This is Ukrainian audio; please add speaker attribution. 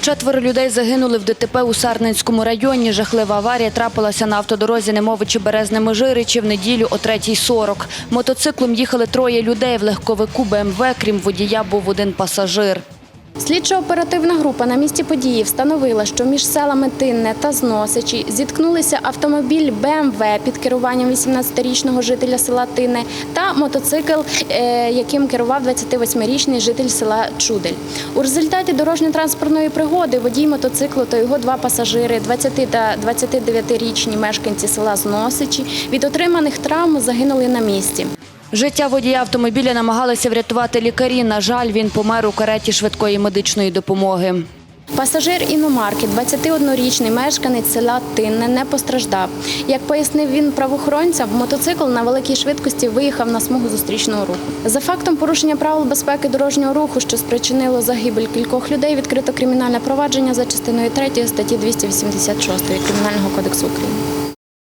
Speaker 1: Четверо людей загинули в ДТП у Сарненському районі. Жахлива аварія трапилася на автодорозі Немовичі Березне Межиричі в неділю о 3.40. Мотоциклом їхали троє людей в легковику БМВ. Крім водія, був один пасажир.
Speaker 2: Слідчо-оперативна група на місці події встановила, що між селами Тинне та Зносичі зіткнулися автомобіль БМВ під керуванням 18-річного жителя села Тинне та мотоцикл, е, яким керував 28-річний житель села Чудель. У результаті дорожньо-транспортної пригоди водій мотоциклу та його два пасажири, 20 та 29-річні мешканці села Зносичі, від отриманих травм загинули на місці.
Speaker 1: Життя водія автомобіля намагалися врятувати лікарі. На жаль, він помер у кареті швидкої медичної допомоги.
Speaker 2: Пасажир іномарки, 21-річний мешканець села Тинне, не постраждав. Як пояснив він правоохоронцям, мотоцикл на великій швидкості виїхав на смугу зустрічного руху. За фактом порушення правил безпеки дорожнього руху, що спричинило загибель кількох людей, відкрито кримінальне провадження за частиною 3 статті 286 Кримінального кодексу України.